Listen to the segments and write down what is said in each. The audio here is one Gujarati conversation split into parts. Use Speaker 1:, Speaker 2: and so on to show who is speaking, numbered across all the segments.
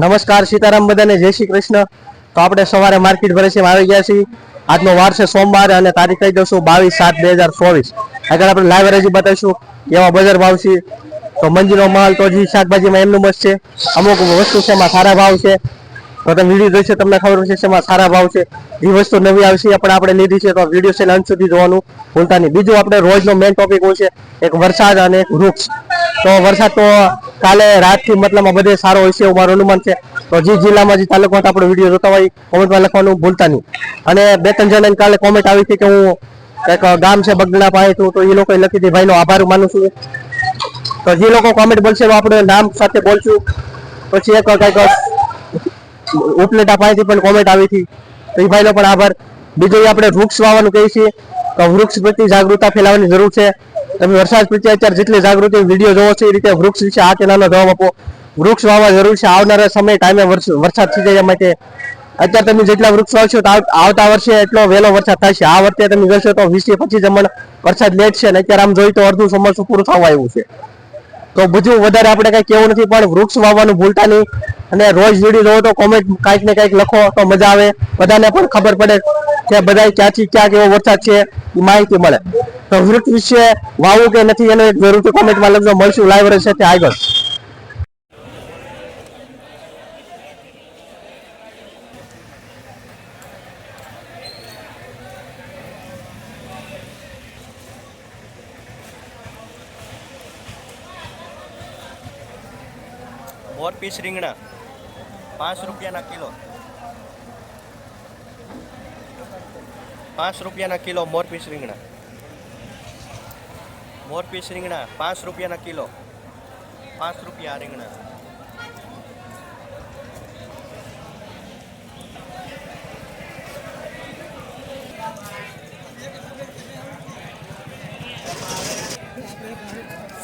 Speaker 1: નમસ્કાર સીતારામ બધાને, જય શ્રી કૃષ્ણ. તો આપણે સવારે માર્કેટ ભરેસીમાં આવી ગયા છીએ. આજનો વાર છે સોમવાર અને તારીખ કહી દઉં છું, બાવીસ સાત બે હજાર ચોવીસ. આગળ આપણે લાઈવ હરાજી બતાવીશું એવા બજાર ભાવ છે. તો મંજીનો માલ, તો જી શાકભાજીમાં એમનું મસ્ત છે. અમુક વસ્તુ છે, એમાં સારા ભાવ છે. તો તમે વીડિયો જોઈશે તમને ખબર પડશે શેમાં સારા ભાવ છે. એ વસ્તુ નવી આવશે, એ પણ આપણે લીધી છે, તો વીડિયો છે અંત સુધી જોવાનું ભૂલતા નહીં બીજું આપણે રોજનો મેઇન ટોપિક હોય છે, એક વરસાદ અને એક વૃક્ષ. તો વરસાદ તો કાલે રાતથી મતલબ બધે સારો હોય છે એવું મારું અનુમાન છે. તો જે જિલ્લામાં જે તાલુકામાં આપણે વીડિયો જોતા હોય, કોમેન્ટમાં લખવાનું ભૂલતા નહીં અને બે ત્રણ જણાની કાલે કોમેન્ટ આવી હતી કે હું એક ગામ છે બગડા પાસે છું તો એ લોકોએ લખી હતી ભાઈનો આભાર માનું છું. તો જે લોકો કોમેન્ટ બોલશે આપણે નામ સાથે બોલશું. પછી એક કંઈક ઉપલેટા પાસેથી પણ કોમેન્ટ આવી હતી. તો એ ભાઈનો પણ આભાર. બીજું આપણે વૃક્ષ વાવવાનું કહીએ છીએ. તો વૃક્ષ પ્રત્યે જાગૃતતા ફેલાવવાની જરૂર છે. તમે વરસાદ પ્રત્યે અત્યારે જેટલી જાગૃતિ વીડિયો જોવો છો એ રીતે વૃક્ષ વિશે આ ચેનલનો જવાબ આપો. વૃક્ષ વાવવા જરૂર છે. આવનારા સમય ટાઈમે વરસાદ થઈ જાય માટે. અત્યારે તમે જેટલા વૃક્ષ વાવશો તો આવ- આવતા વર્ષે એટલો વહેલો વરસાદ થશે. આ વર્ષે તમે જોશો તો વીસથી પચીસ જમણ વરસાદ લેટ છે અને અત્યારે આમ જોઈ તો અડધું ચોમાસું પૂરું થવા આવ્યું છે. તો બધું વધારે આપણે કઈ કેવું નથી, પણ વૃક્ષ વાવવાનું ભૂલતા નહીં. અને રોજ જોડી રહો તો કોમેન્ટ કાંઈક ને કાંઈક લખો, તો મજા આવે. બધાને પણ ખબર પડે કે બધા ક્યાંથી ક્યાં કેવો વરસાદ છે એ માહિતી મળે. તો વૃક્ષ વિશે વાવવું કે નથી, એને જરૂરથી કોમેન્ટમાં લખજો. મળશું લાઈવ રહેશે તે આગળ
Speaker 2: મોર પીસ રીંગણા, પાંચ રૂપિયાના કિલો. પાંચ રૂપિયાના કિલો મોર પીસ રીંગણા. મોર પીસ રીંગણા, પાંચ રૂપિયાના કિલો. પાંચ રૂપિયા રીંગણા.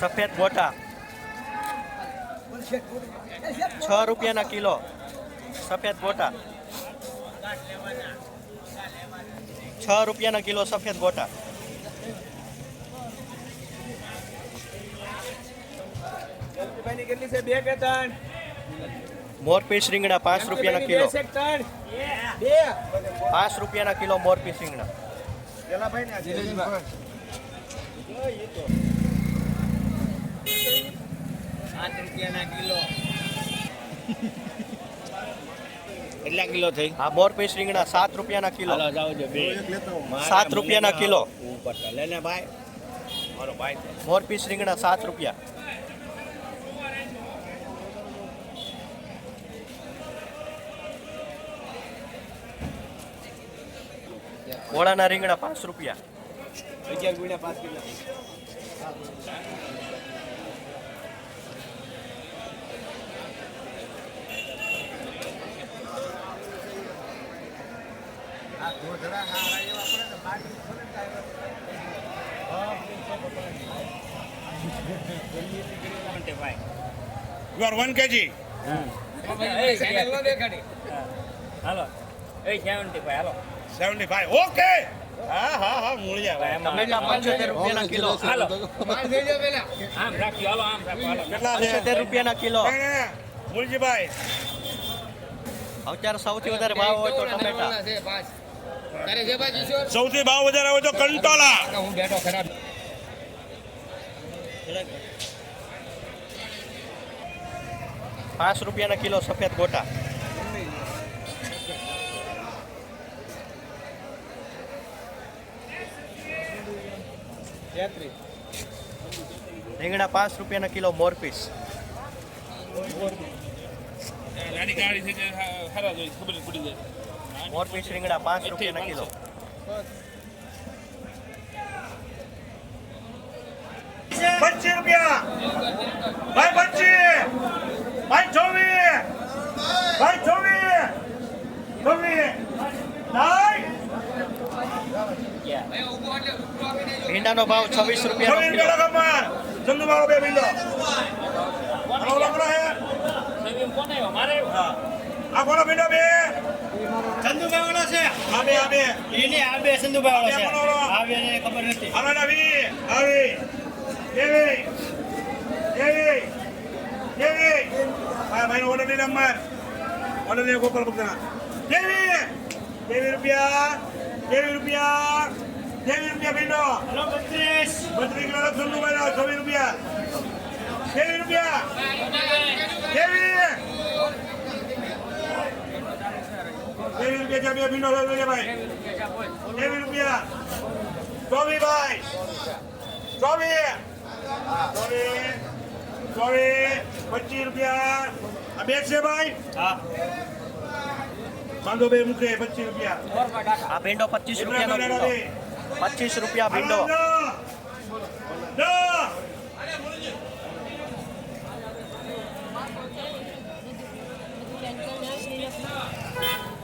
Speaker 2: સફેદ ગોટા. છ રૂપિયાના કિલો. સફેદ ગોટા. છ રૂપિયાના કિલો સફેદ ગોટા. મોરપીસ રીંગણા પાંચ રૂપિયાના કિલો. પાંચ રૂપિયાના કિલો મોરપીસ રીંગણા.
Speaker 3: રૂપિયાના કિલો. કેટલા કિલો થઈ?
Speaker 2: આ મોરપીસ રીંગણા સાત રૂપિયાના કિલો.
Speaker 3: હાલો જાઓ જો બે.
Speaker 2: સાત રૂપિયાના કિલો.
Speaker 3: ઉપર તો લે ને ભાઈ. મારો ભાઈ છે.
Speaker 2: મોરપીસ રીંગણા સાત રૂપિયા. ઓળાના રીંગણા પાંચ રૂપિયા.
Speaker 3: અગિયાર ગુણ્યા પાંચ કિલો.
Speaker 4: You are one kg.
Speaker 3: હાલો એ સેવન્ટી ફાઈવ હાલો
Speaker 4: 75. ઓકે હા હા હા મૂળી આવે
Speaker 2: ટમેટા પંચોતેર રૂપિયાના કિલો
Speaker 3: હાલો આમ રાખી હાલો આમ રાખો હાલો
Speaker 4: કેટલા છે
Speaker 2: પંચોતેર રૂપિયાના કિલો.
Speaker 4: મૂળજીભાઈ
Speaker 2: અત્યારે સૌથી વધારે ભાવ હોય તો ટમેટા
Speaker 4: સૌથી ભાવ વધારે હોય તો કંટોલા.
Speaker 3: હું બેઠો ખરાબ.
Speaker 2: પાંચ રૂપિયાના કિલો સફેદ ગોટા. રીંગણા પાંચ રૂપિયાના કિલો મોરપીસ
Speaker 4: નાની ગાડી છે જે ખરા જોઈ ખબર પડી જાય.
Speaker 2: મોરપીસ રીંગણા પાંચ રૂપિયાના કિલો.
Speaker 4: પચીસ રૂપિયા. ભાઈ પચીસ ભાઈ ચોવીસ. ભાઈ ચોવીસ. ચોવીસ.
Speaker 2: ભીંડાનો ભાવ છવ્વીસ રૂપિયા
Speaker 4: પેલા મારો. બે હે?
Speaker 3: કોને મારે
Speaker 4: આ કોનો બિંદો બે?
Speaker 3: ચંદુભાઈ છે.
Speaker 4: આ બે આ બે
Speaker 3: એને આ બે સંધુભાઈ
Speaker 4: આ બે કોનો વાળો?
Speaker 3: આ બે ને ખબર નથી
Speaker 4: આવી આ ભાઈનો ઓર્ડર નંબર અને ગોપાલ ભક્તના. દેવી. દેવી રૂપિયા. દેવી રૂપિયા. દેવી રૂપિયા ભીંડો. બત્રીસ. બત્રીસ કિલો ના છવ્વીસ રૂપિયા. દેવી રૂપિયા. દેવી. દેવી રૂપિયા બે ભીંડો ભાઈ. દેવી રૂપિયા ચોવી ભાઈ. ચોવીસ ચોવીસ ચોવીસ પચીસ રૂપિયા. આ બે છે ભાઈ? હા. બાંધો બે મૂકે પચીસ રૂપિયા.
Speaker 2: આ ભીંડો પચીસ રૂપિયા પચીસ રૂપિયા ભીંડો.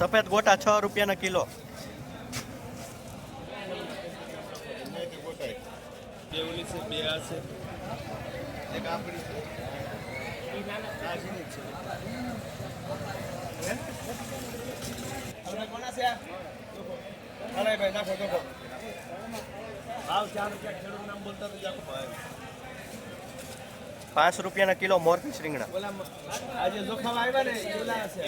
Speaker 2: સફેદ ગોટા છ રૂપિયાના કિલો. પાંચ રૂપિયાના કિલો મોરપીસ રીંગણા.
Speaker 3: આજે જોખમ આવ્યા ને એ ઓલા છે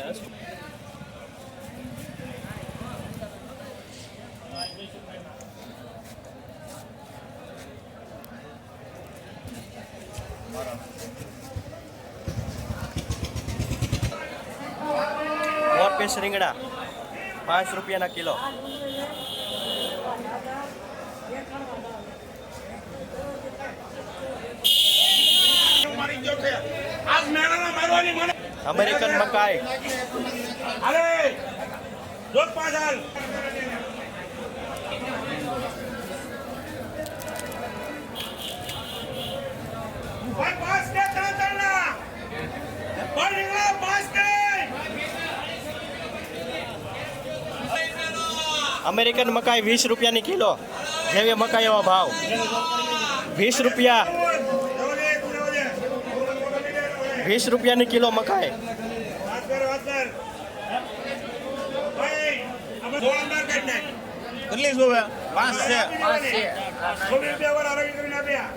Speaker 2: મોરપીસ રીંગણા. પાંચ રૂપિયાના કિલો. અમેરિકન મકાઈ
Speaker 4: અરે
Speaker 2: અમેરિકન મકાઈ વીસ રૂપિયાની કિલો. જેવી મકાઈ એવા ભાવ. વીસ રૂપિયા. વીસ રૂપિયાની કિલો મકાઈ.
Speaker 3: કેટલી જોવે પાંચ છે.
Speaker 4: પાંચ છે છવ્વીસ રૂપિયા વાર આરોગ્ય કરીને આપ્યા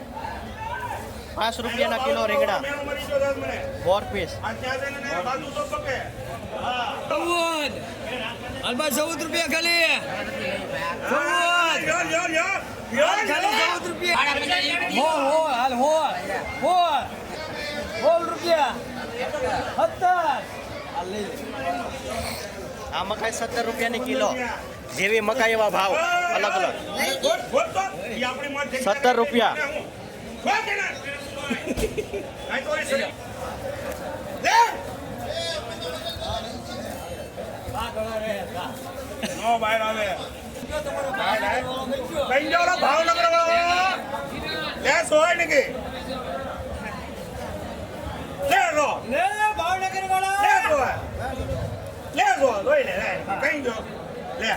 Speaker 2: પાંચ રૂપિયાના કિલો રીંગણા. ફોર પીસ
Speaker 4: આ ત્યાં જઈને ને બાજુ તો પકે હા
Speaker 3: ચૌદ. અલબા ચૌદ રૂપિયા ખાલી. ચૌદ. રૂપિયા. હો હો હાલ હો. રૂપિયા. સત્તર.
Speaker 2: આ મકાઈ સત્તર રૂપિયાની કિલો. જેવી મકાઈ એવા ભાવ. અલગ અલગ. સત્તર રૂપિયા.
Speaker 4: ભાવનગર વાળો ને
Speaker 3: ભાવનગર વાળા
Speaker 4: લે સો લોઈ લે લે જો લે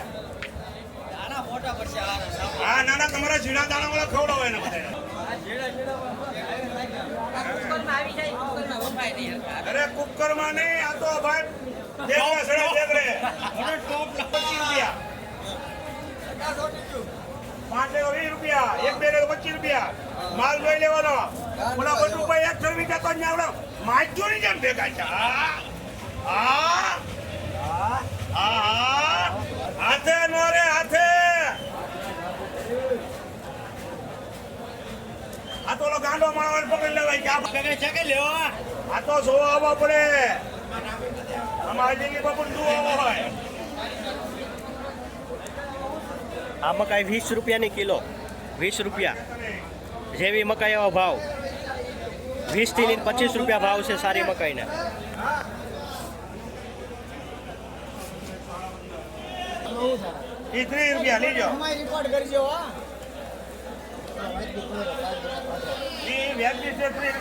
Speaker 4: નાના તમારા જીણા દાણા વાળા ખવડાવે બધા. અરે કુકરમાં નહીં આ તો ભાઈ દેખરે સડે દેખરે ટોપ પચીસ રૂપિયા. પાંચ લેવો વીસ રૂપિયા એક બે લેવો પચીસ રૂપિયા. માલ જોઈ લેવાનો. ઓલા બધું ભાઈ એક સર્વી જતો જ આવડે. જેમ ભેગા છે. આ આ આ હાથે નો રે હાથે આ તો ઓલો ગાંડો માણસ પકડી લેવાય કે આ
Speaker 3: છે કે લેવા
Speaker 4: આ તો જો આવવા પડે. અમારી દિલ્હી બાપુ જોવા હોય.
Speaker 2: આ મકાઈ વીસ રૂપિયાની કિલો. વીસ રૂપિયા. જેવી મકાઈ એવો ભાવ. વીસથી લઈને પચીસ રૂપિયા ભાવ છે સારી મકાઈના.
Speaker 4: ત્રીસ રૂપિયા લીજો.
Speaker 3: રિપોર્ટ કરજો હા.
Speaker 4: એ વ્યાજબી તેત્રીસ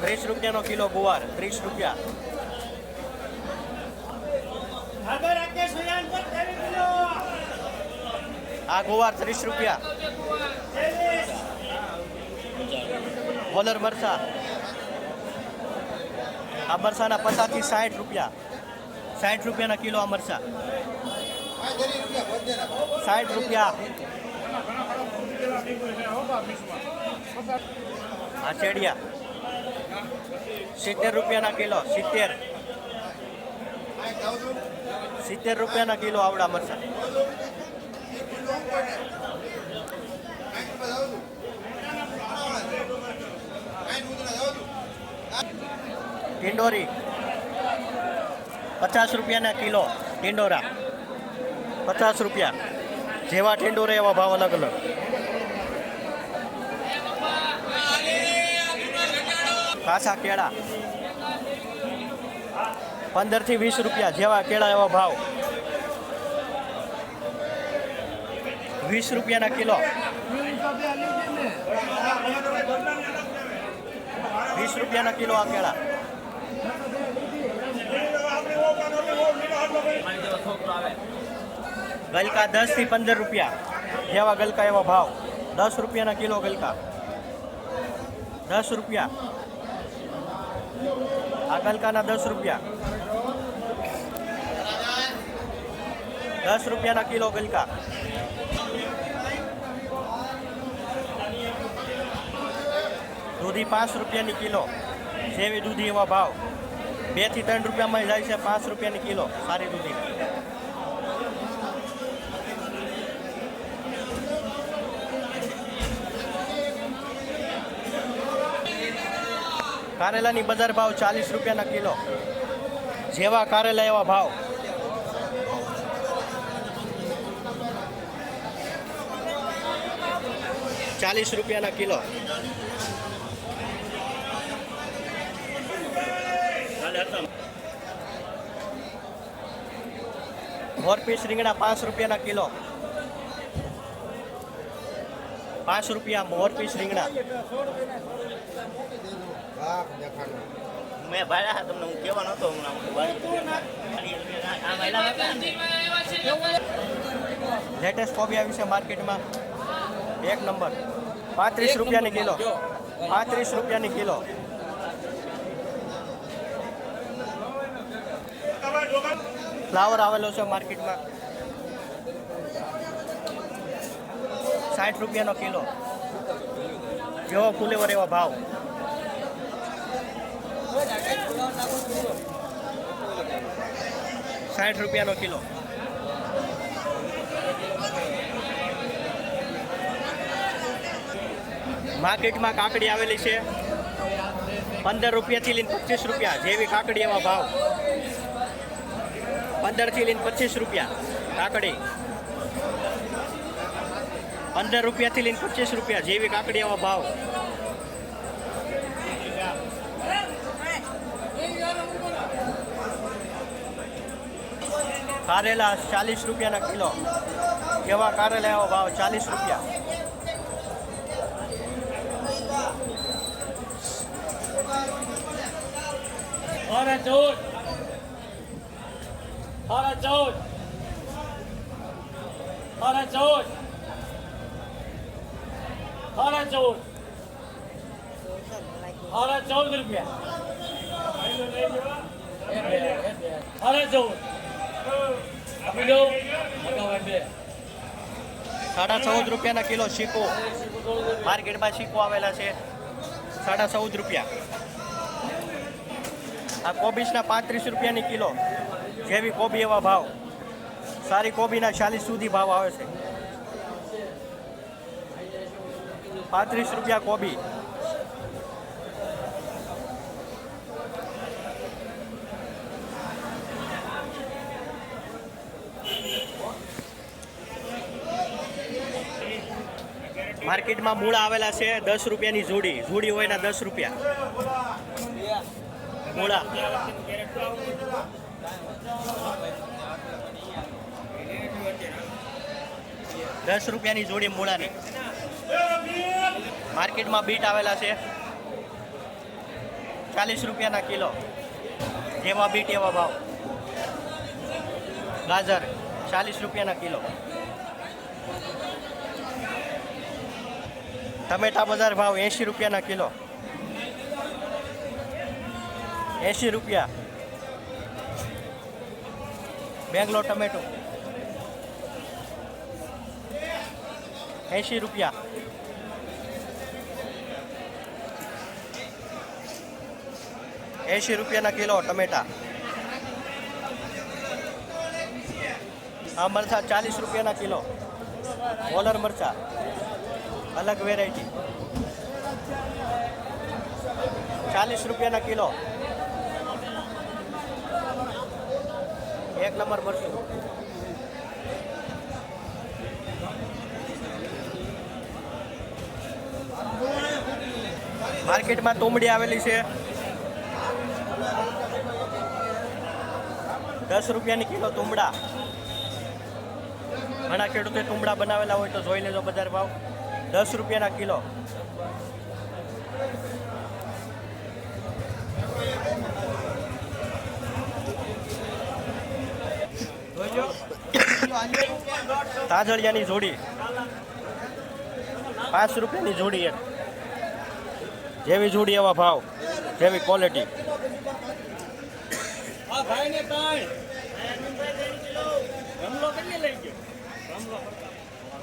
Speaker 4: ત્રીસ
Speaker 2: રૂપિયાનો કિલો ગુવાર ત્રીસ રૂપિયા. આ ગુવાર ત્રીસ રૂપિયા. વોલર મરસા આ મરસાના પચાસથી સાઠ રૂપિયા. સાઠ રૂપિયાના કિલો આ મરચા. સાઠ રૂપિયા. આ ચેડિયા સિત્તેર રૂપિયાના કિલો, સિત્તેર. સિત્તેર રૂપિયાના કિલો આવડા મરસા ટિંડોરી પચાસ રૂપિયાના કિલો ટિંડોરા પચાસ રૂપિયા. જેવા ટિંડોરા એવા ભાવ અલગ અલગ. કાચા કેળા. પંદરથી વીસ રૂપિયા જેવા કેળા એવા ભાવ. વીસ રૂપિયાના કિલો. વીસ રૂપિયાના કિલો આ કેળા. ગલકા દસથી પંદર રૂપિયા જેવા ગલકા એવા ભાવ. દસ રૂપિયાના કિલો ગલકા. દસ રૂપિયા. આ ગલકાના દસ રૂપિયા. દસ રૂપિયાના કિલો ગલકા. દૂધી પાંચ રૂપિયાની કિલો. જેવી દૂધી એવા ભાવ. બેથી ત્રણ રૂપિયામાં જાય છે પાંચ રૂપિયાની કિલો, સારી દૂધી. કારેલાની બજાર ભાવ ચાલીસ રૂપિયાના કિલો. જેવા કારેલા એવા ભાવ. ચાલીસ રૂપિયાના કિલો. મોરપીસ રીંગણા પાંચ રૂપિયાના કિલો. પાંચ રૂપિયા મોરપીસ રીંગણા. મેં ભાડ્યા તમને હું કહેવાનો હતો લેટેસ્ટ કોબી આવી છે માર્કેટમાં. એક નંબર. પાંત્રીસ રૂપિયાની કિલો. પાંત્રીસ રૂપિયાની કિલો. ફ્લાવર આવેલો છે માર્કેટમાં. સાઠ રૂપિયાનો કિલો. જેવો ફૂલેવર એવો ભાવ. સાઠ રૂપિયાનો કિલો. માર્કેટમાં કાકડી આવેલી છે. પંદર રૂપિયાથી લઈને પચીસ રૂપિયા, જેવી કાકડી એવા ભાવ. પંદરથી લઈને પચીસ રૂપિયા કાકડી. પંદર રૂપિયાથી લઈને પચીસ રૂપિયા જેવી કાકડી એવા ભાવ. કારેલા ચાલીસ રૂપિયાના કિલો. કેવા કારેલા એવા ભાવ? ચાલીસ રૂપિયા.
Speaker 3: Hora ચૌદ. હરા ચૌદ. હરા ચૌદ. હરા ચૌદ. હરા ચૌદ રૂપિયા. હરા ચૌદ.
Speaker 2: સાડા ચૌદ રૂપિયાના કિલો શીકો માર્કેટમાં શીકો આવેલા છે. સાડા ચૌદ રૂપિયા. આ કોબીસના પાંત્રીસ રૂપિયાની કિલો. જેવી કોબી એવા ભાવ. સારી કોબીના ચાલીસ સુધી ભાવ આવે છે. પાંત્રીસ રૂપિયા કોબી. માર્કેટમાં મૂળા આવેલા છે દસ રૂપિયાની જોડી. જોડી હોય ના દસ રૂપિયા. મૂળા. દસ રૂપિયાની જોડી મૂળાની. માર્કેટમાં બીટ આવેલા છે. ચાલીસ રૂપિયાના કિલો. જેવા બીટ, એવા ભાવ. ગાજર, ચાલીસ રૂપિયાના કિલો. ટમેટા બજાર ભાવ એંશી રૂપિયાના કિલો. એંશી રૂપિયા. બેંગ્લોર ટમેટો. એંશી રૂપિયા. એંશી રૂપિયાના કિલો ટમેટા. આ મરચા ચાલીસ રૂપિયાના કિલો. ઓલર મરચા. અલગ વેરાયટી ચાલીસ રૂપિયાના કિલો. એક નંબર મરચું. માર્કેટમાં તુંબડી આવેલી છે. દસ રૂપિયાની કિલો તુંબડા. ઘણા ખેડૂતે તુંબડા બનાવેલા હોય તો જોઈ લેજો બજાર ભાવ. દસ રૂપિયાના કિલો. તાજળિયાની જોડી. પાંચ રૂપિયાની જોડી એક. જેવી જોડી એવા ભાવ જેવી ક્વોલિટી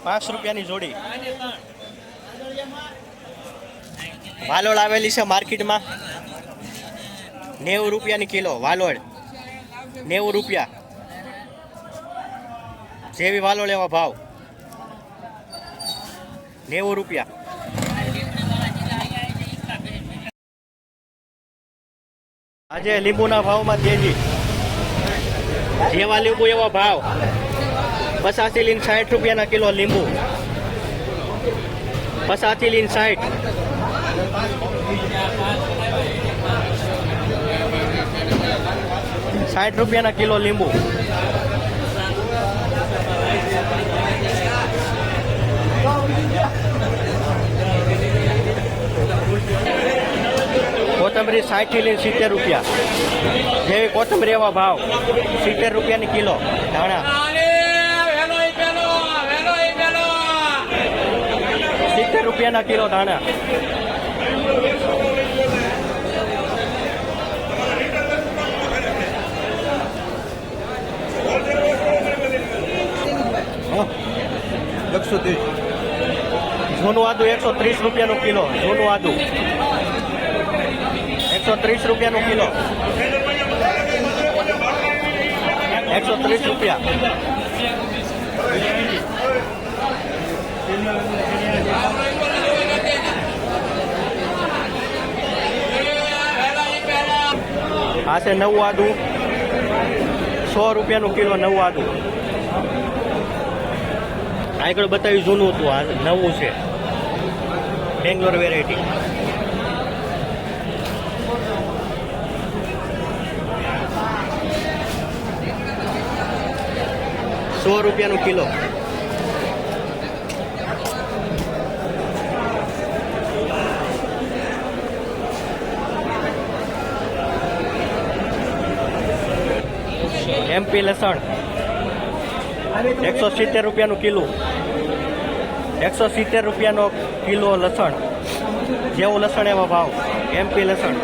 Speaker 2: પાંચ. રૂપિયાની જોડી. વાલોડ આવેલી છે માર્કેટમાં. નેવું રૂપિયાની કિલો વાલોડ નેવું રૂપિયા. જેવી વાલોડ એવા ભાવ. નેવું રૂપિયા. આજે લીંબુના ભાવમાં તેજી. જેવા લીંબુ એવા ભાવ. પચાસથી લઈને સાઠ રૂપિયાના કિલો લીંબુ. પચાસથી લઈને સાઠ. સાઠ રૂપિયાના કિલો લીંબુ. કોથમરી સાઠથી લઈને સિત્તેર રૂપિયા. જેવી કોથમરી એવા ભાવ, સિત્તેર રૂપિયાની કિલો. ધાણા. સિત્તેર રૂપિયાના કિલો ધાણા.
Speaker 5: એકસો ત્રીસ
Speaker 2: જૂનું આદુ એકસો ત્રીસ રૂપિયાનું કિલો, જૂનું આદુ. એકસો ત્રીસ રૂપિયાનું કિલો. એકસો ત્રીસ રૂપિયા. આ છે નવું આદુ. સો રૂપિયાનું કિલો નવું આદુ. આગળ બતાવ્યું જૂનું હતું આ નવું છે. બેંગ્લોર વેરાયટી સો રૂપિયાનું કિલો. એમપી લસણ. એકસો સિત્તેર રૂપિયાનું કિલો. એકસો સિત્તેર રૂપિયાનો કિલો લસણ. જેવું લસણ એવો ભાવ. એમપી લસણ.